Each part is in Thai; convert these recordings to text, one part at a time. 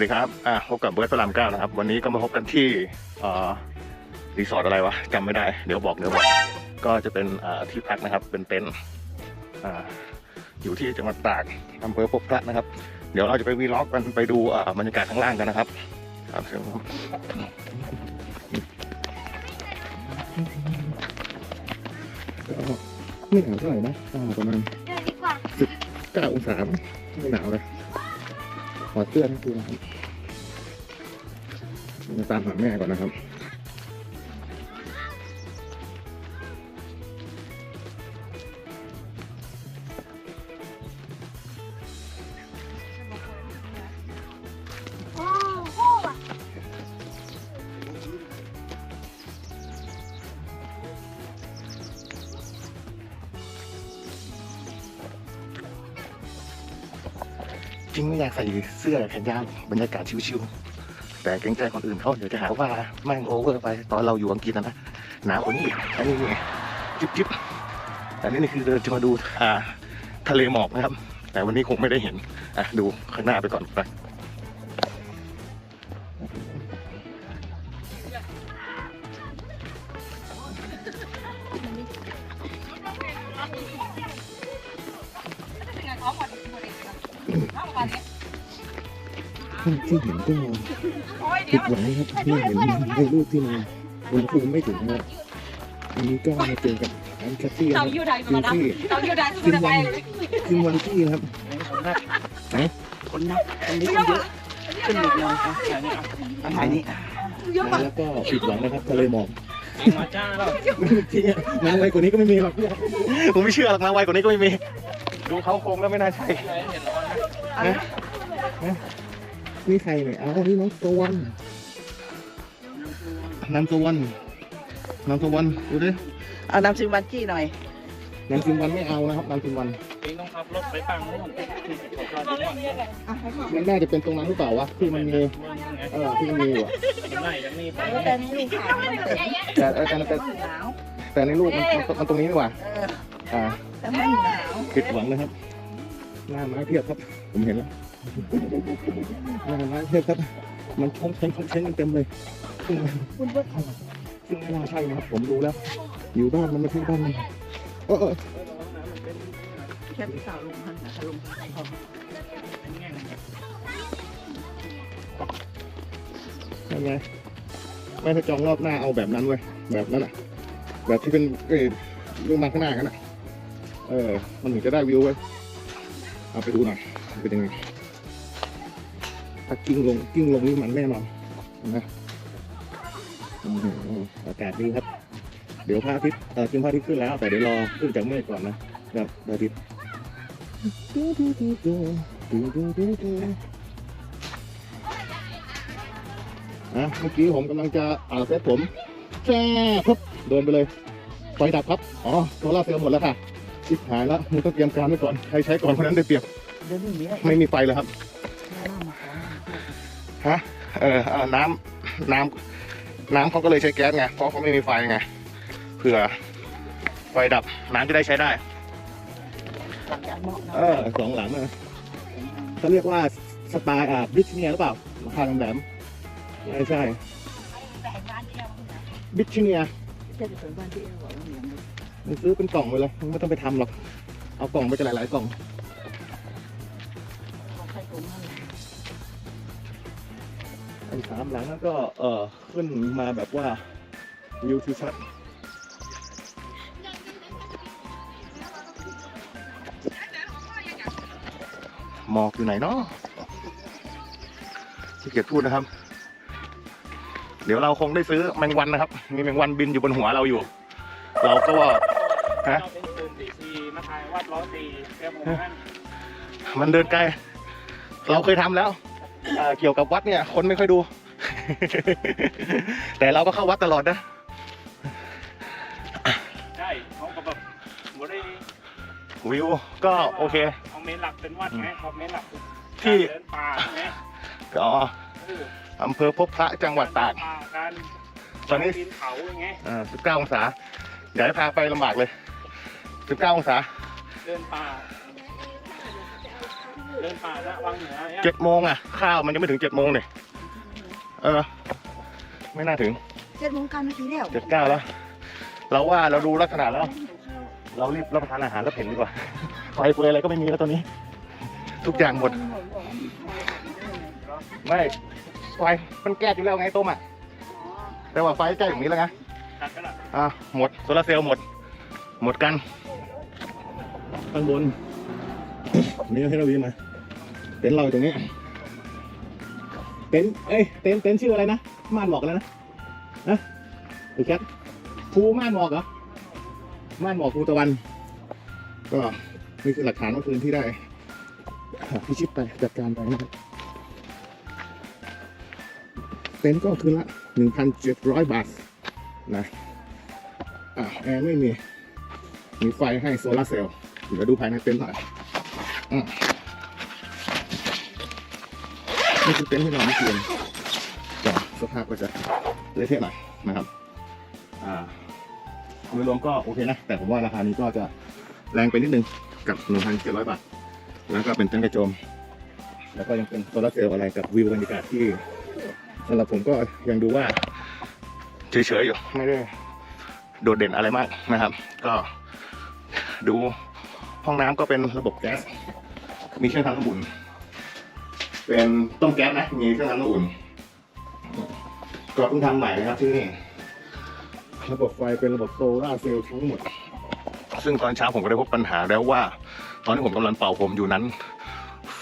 ครับสวัสดีครับ อ่าพบกับเบิร์ดพระรามเก้านะครับ วันนี้ก็มาพบกันที่เอ่อรีสอร์ทอะไรวะจำไม่ได้ เดี๋ยวบอกเดี๋ยวบอก ก็จะเป็นอ่าที่พักนะครับ เป็นเต็นท์อ่าอยู่ที่จังหวัดตากอำเภอพบพระนะครับ เดี๋ยวเราจะไปวีล็อกกันไปดูอ่าบรรยากาศข้างล่างกันนะครับครับเชิญครับไม่หนาวเท่าไหร่นะอ่าประมาณเดินดีกว่าเก้าองศาไม่หนาวเลย ขอเสื้อนะคุณนะครับมาตามหาแม่ก่อนนะครับ จริงไม่อยากใส่เสื้อแขนยาวบรรยากาศชิวๆแต่เกรงใจคนอื่นเขาเดี๋ยวจะหาว่าแม่งโอเวอร์ไปตอนเราอยู่อังกฤษนะนะหนาวกว่านี้อันนี้จิ๊บจิบแต่นี่นี่คือเดินจะมาดูอ่าทะเลหมอกนะครับ แต่วันนี้คงไม่ได้เห็นอะดูข้างหน้าไปก่อนไป ที่เห็นก็ผิดหวังนะครับที่เห็นในรูปที่มาอุณหภูมิไม่ถึงนะครับอันนี้ก็มาเจอกับอันแคทตี้นะค tao รับ yêu đây คือ mà đâu ที่ tao yêu đây ขึ้น tôi วัน bay ขึ้นวันที่นะครับคนนับคนนี้คนเยอะขึ้นอีกหน่อยอะถ่ายนี่อะถ่ายนี่แล้วก็ผิดหวังนะครับทะเลหมอกมาจ้าเราที่มาไวกว่านี้ก็ไม่มีหรอกผมไม่เชื่อหรอกมาไวกว่านี้ก็ไม่มีดูเขาโครงแล้วไม่น่าใช่ นะนะนี่ใครเนี่ยเอานี่น้องตะวันน้ำตะวันน้ำตะวันดูดิเอานำซิมวันจี้หน่อยน้ำซิมวันไม่เอานะครับน้ำซิมวันเองต้องขับรถไปฝั่งนู้นที่ผมรอที่ก่อนมันน่าจะเป็นตรงนั้นหรือเปล่าวะที่มันมีเออที่มันมีอยู่อะมันไหนจะมีไปแต่นี่ลูกขาวมันเสร็จแต่แต่แต่แต่หนาวแต่ในรูปมันมันมันตรงนี้ดีกว่าอ่าแต่ไม่หนาวผิดหวังนะครับหน้าไม้เพียบครับ ผมเห็นแล้ว หน้าไม้เพียครับ มันช่องเช้งช่องเช้งกันเต็มเลยซึ่งซึ่งไม่น่าใช่นะครับ ผมดูแล้ว อยู่บ้านมันไม่ใช่บ้านมันเออเออแค่พี่สาวลงพันนะลงยังไงไม่ถ้าจองรอบหน้าเอาแบบนั้นเว้ยแบบนั้นอะ แบบที่เป็นเอ้ยลงมาข้างหน้ากันอะ เออ มันถึงจะได้วิวเว้ยเอาไปดูหน่อยเป็นยังไง ถ้ากิ้งลงกิ้งลงนี่มันแน่นอนนะอากาศดีครับ เดี๋ยวพระอาทิตย์เออจริงพระอาทิตย์ขึ้นแล้ว แต่เดี๋ยวรอขึ้นจากเมฆก่อนนะครับพระอาทิตย์อะเมื่อกี้ผมกำลังจะอ่าเซตผมแช่ปุ๊บโดนไปเลยไฟดับครับ อ๋อโซล่าเซลล์หมดแล้วค่ะชิบหายแล้วมึงต้องเตรียมการไว้ก่อน ใครใช้ก่อนคนนั้นได้เปรียบเดินไม่มีไฟเลยครับ ฮะเออเออน้ำน้ำน้ำเขาก็เลยใช้แก๊สไง เพราะเขาไม่มีไฟไงเผื่อไฟดับน้ำจะได้ใช้ได้หลังจากเหมาะนะเออสองหลังนะเขาเรียกว่าสไตล์อ่าบริชเนียหรือเปล่าราคาแหลมๆไม่ใช่บิชเนียแค่จะเป็นบ้านที่เอวบอกว่าเหนียวมึงซื้อเป็นกล่องไปเลยมึงไม่ต้องไปทำหรอก เอากล่องไปกันหลายๆกล่อง ไอ้สามหลังนั้นก็เออขึ้นมาแบบว่าวิวทิวทัศน์หมอกอยู่ไหนเนาะที่เกียจพูดนะครับ เดี๋ยวเราคงได้ซื้อแมงวันนะครับ มีแมงวันบินอยู่บนหัวเราอยู่ เราก็ว่าฮะเราเป็นตื่นตีสี่มาถ่ายวัดร้อยตีแกมงนั่นมันเดินไกล เราเคยทำแล้ว เอ่อเกี่ยวกับวัดเนี่ย คนไม่ค่อยดู แต่เราก็เข้าวัดตลอดนะ ใช่เขาก็แบบบ่ได้วิวก็โอเคเอาเมนหลักเป็นวัดไงเขาเมนหลักที่เดินป่าไงก็เอออำเภอพบพระจังหวัดตากป่าการตอนนี้ ปีนเขาไงอ่า19 องศา เดี๋ยวให้พาไปลำบากเลย 19 องศา เดินป่า เดินป่าละวังเหนือเนี่ยเจ็ดโมงอะ ข้าวมันยังไม่ถึงเจ็ดโมงเนี่ยเออ ไม่น่าถึงเจ็ดโมงเก้านาทีแล้วเจ็ดเก้าแล้ว เราว่าเราดูลักษณะแล้ว เรารีบรับประทานอาหารแล้วเพ่นดีกว่าไฟเฟยอะไรก็ไม่มีแล้วตอนนี้ ทุกอย่างหมด ไม่ ไฟมันแก๊สอยู่แล้วไงต้มอะ แต่ว่าไฟใกล้อย่างนี้แล้วไงตัดกันละอะหมดโซลาร์เซลล์หมด หมดกันข้างบนนี่ให้เราวีมา เต็นท์เราอยู่ตรงนี้ เต็นท์เอ้ย เต็นท์เต็นท์ชื่ออะไรนะ ม่านหมอกแล้วนะนะถูกแคทภูม่านหมอกเหรอ ม่านหมอกภูตะวัน ก็นี่คือหลักฐานเมื่อคืนที่ได้พิชิตไปจัดการไปนะครับเต็นท์ก็คืนละหนึ่งพันเจ็ดร้อยบาทนะอะแอร์ไม่มี มีไฟให้โซลาร์เซลล์เดี๋ยวดูภายในเต็นท์หน่อยอืม นี่คือเต็นท์ที่นอนเมื่อคืนก็สภาพก็จะเละเทะหน่อยนะครับ อ่าโดยรวมก็โอเคนะ แต่ผมว่าราคานี้ก็จะแรงไปนิดนึงกับ1,700บาท แล้วก็เป็นเต็นท์กระโจม แล้วก็ยังเป็นโซลาร์เซลล์อะไรกับวิวบรรยากาศที่สำหรับผมก็ยังดูว่าเฉยๆอยู่ไม่ได้โดดเด่นอะไรมากนะครับ ก็ดูห้องน้ำก็เป็นระบบแก๊สมีเครื่องทำน้ำอุ่น เป็นต้มแก๊สนะ มีเครื่องทำน้ำอุ่น ก็เพิ่งทำใหม่นะครับที่นี่ ระบบไฟเป็นระบบโซลาร์เซลล์ทั้งหมด ซึ่งตอนเช้าผมก็ได้พบปัญหาแล้วว่า ตอนที่ผมกำลังเป่าผมอยู่นั้น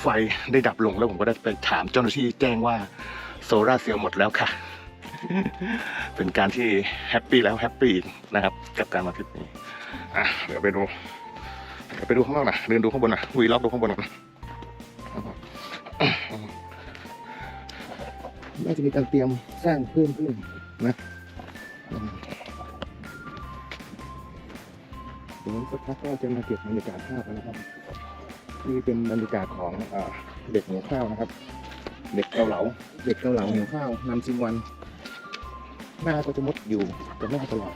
ไฟได้ดับลงแล้วผมก็ได้ไปถามเจ้าหน้าที่แจ้งว่าโซลาร์เซลล์หมดแล้วค่ะ เป็นการที่แฮปปี้แล้วแฮปปี้อีกนะครับ กับการมาทริปนี้อะเดี๋ยวไปดูเดี๋ยวไปดูข้างนอกหนะเดินดูข้างบนหนะวีล็อกดูข้างบนหนะ น่าจะมีการเตรียมสร้างเพิ่มขึ้นนะอืมเดี๋ยวสักพักก็จะมาเก็บบรรยากาศภาพกันนะครับ นี่เป็นบรรยากาศของอเด็กหิวข้าวนะครับ เด็กเกาเหลา เด็กเกาเหลาหิวข้าวนำชิมวัน หน้าก็จะมดอยู่กับหน้าตลอด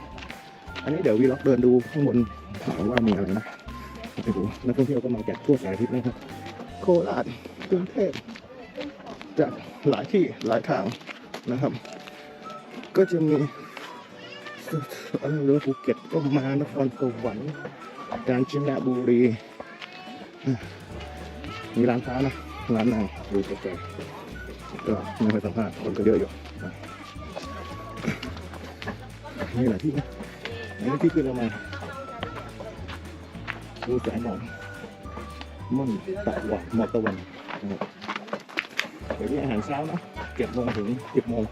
อันนี้เดี๋ยววีล็อกเดินดูข้างบนถามว่ามีอะไรนะไปดูนักท่องเที่ยวก็มาจากทั่วสารทิศนะครับ โคราชกรุงเทพ จากหลายที่หลายทางนะครับ ก็จะมีอันเรือภูเก็ตก็มานครสวรรค์กาญจนบุรีมีร้านค้านะร้านนั่งดูไกลๆก็ไม่ค่อยสัมภาษณ์คนก็เยอะอยู่นี่แหละที่อันนี้ที่ขึ้นเรามาดูสายหมอกม่อนตะวันหมอกตะวันนะครับ ดี๋ยวอาหารเช้านะเจ็ดโมงถึงสิบโมง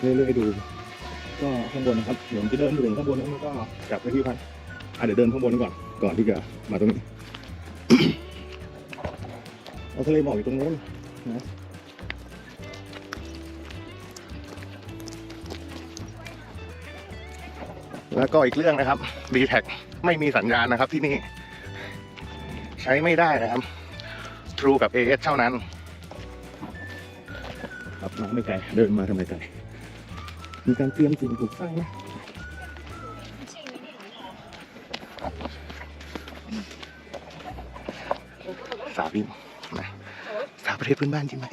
เรื่อยๆดู ก็ข้างบนนะครับเดี๋ยวผมจะเดินไปถึงข้างบนแล้วก็กลับไปที่พักอะเดี๋ยวเดินข้างบนก่อนก่อนที่จะมาตรงนี้เอาทะเลหมอกอยู่ตรงนู้นนะแล้วก็อีกเรื่องนะครับ d t แท ไม่มีสัญญาณนะครับที่นี่ ใช้ไม่ได้นะครับ True กับ AS เท่านั้น ครับมาไม่ไกลเดินมาทำไมไกลมีการเตรียมสิ่งปลูกสร้างนะสาบินนะสาประเทศพื้นบ้านใช่ไหม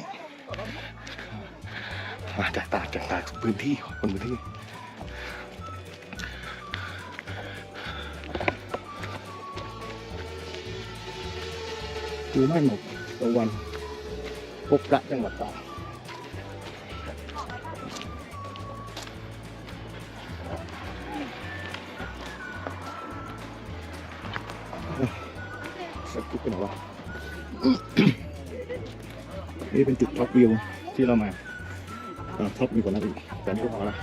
มาจากตากจากตากพื้นที่คนพื้นที่ ดูไม่หมดตะวันพบกะจังหวัดตากสักจุดเป็นหรอวะนี่เป็นจุดท็อปวิวที่เรามาท็อปมีกว่านั้นอีกแต่นี่ก็พอละ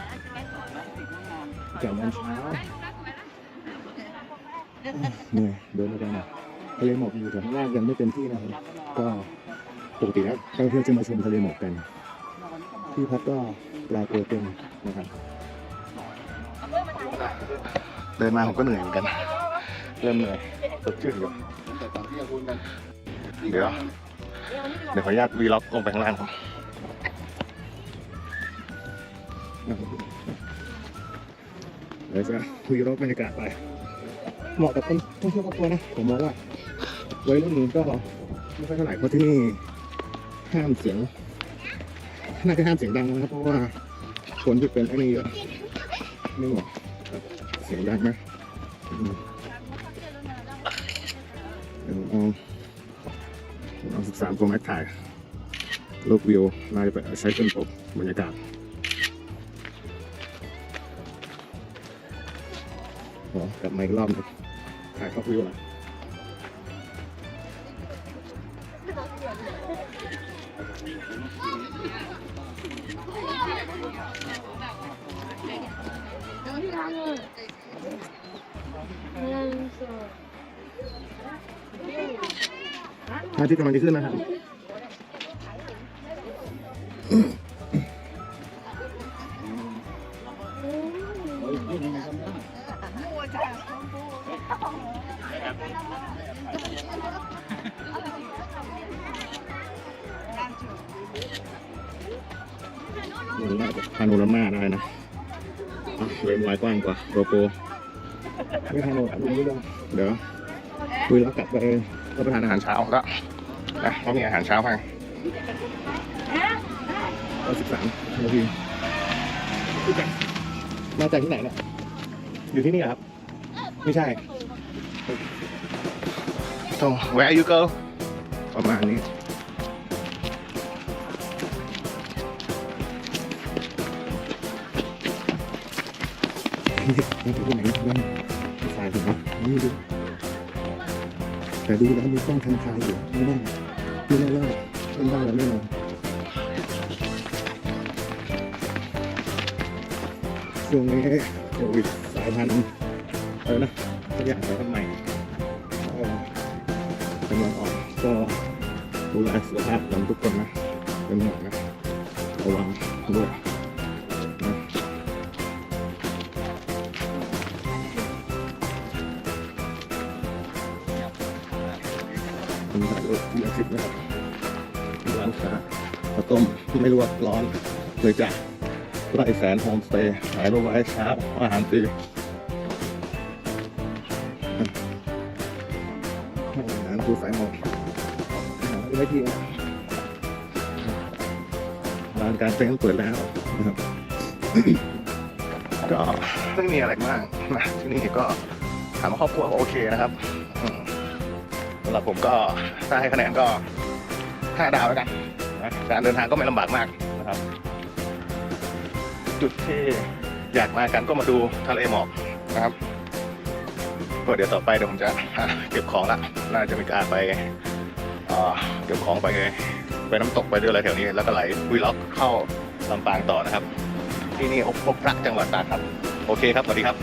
จากวันเช้าเหนื่อยเดินมาได้หน่อย ทะเลหมอกอยู่แต่ข้างล่างยังไม่เต็มที่นะครับก็ปกติแล้วนักท่องเที่ยวจะมาชมทะเลหมอกกัน ที่พักก็ปลายเปลือยเต็มนะครับเดินมาผมก็เหนื่อยเหมือนกัน เริ่มเหนื่อยสดชื่นอยู่เดี๋ยวเดี๋ยวขออนุญาตวีล็อกลงไปข้างล่างครับเดี๋ยวจะคุยรถบรรยากาศไป เหมาะกับคนท่องเที่ยวครอบครัวนะ ผมมองว่า วัยรุ่นก็ไม่ค่อยเท่าไหร่เพราะที่นี่ห้ามเสียงน่าจะห้ามเสียงดังนะครับเพราะว่าคนที่เป็นไอ้นี่เยอะไม่หมาะกับเสียงดังนะอืมเดี๋ยวเอาเอาสิบสามโปรแม็กถ่ายรูปวิวน่าจะไปใช้เป็นปกบรรยากาศขอกลับมาอีกรอบนึงถ่ายท็อปวิวหน่อย พระอาทิตย์กำลังจะขึ้นนะครับ พาโนรามาได้นะอะเลนส์วายกว้างกว่าโกโปรไม่พาโนรามาไม่ได้เดี๋ยวคุยแล้วกลับไปรับประทานอาหารเช้าแล้วนะเขามีอาหารเช้าให้ร้อยสิบสามนาทีมาจากที่ไหนเนี่ยอยู่ที่นี่เหรอครับ ไม่ใช่ตรง where you go ประมาณนี้ นี่คือที่ไหนบ้างสายถึงนะนี่ดูแต่ดูแล้วมีกล้องทันทายอยู่ไม่แน่ไม่แน่ว่าเป็นได้แล้วแน่นอนช่วงนี้โควิดสายพันธุ์อะไรนะทุกอย่างสายพันธุ์ใหม่เออกำลังออกก็ดูแลสุขภาพกันทุกคนนะเป็นห่วงนะระวังด้วย ไม่รู้ว่าร้อนเลยจ้ะไร่แสนโฮมสเตย์ขายรูปไว้เช้าอาหารฟรีอาหารคูสายหมอกอาหารไม่ที่นะร้านการเต้นเปิดแล้วนะครับก็ไม่มีอะไรมากนะที่นี่ก็ถามครอบครัวโอเคนะครับสำหรับผมก็ถ้าให้คะแนนก็ห้าดาวแล้วกัน นะการเดินทางก็ไม่ลำบากมากนะครับ จุดที่อยากมากันก็มาดูทะเลหมอกนะครับก็เดี๋ยวต่อไปเดี๋ยวผมจะเก็บของละน่าจะมีการไปเก็บของไปไปน้ำตกไปเรืออะไรแถวนี้ แล้วก็ไหลวีล็อกเข้าลำปางต่อนะครับ ที่นี่อบพบพระจังหวัดตากครับ โอเคครับสวัสดีครับ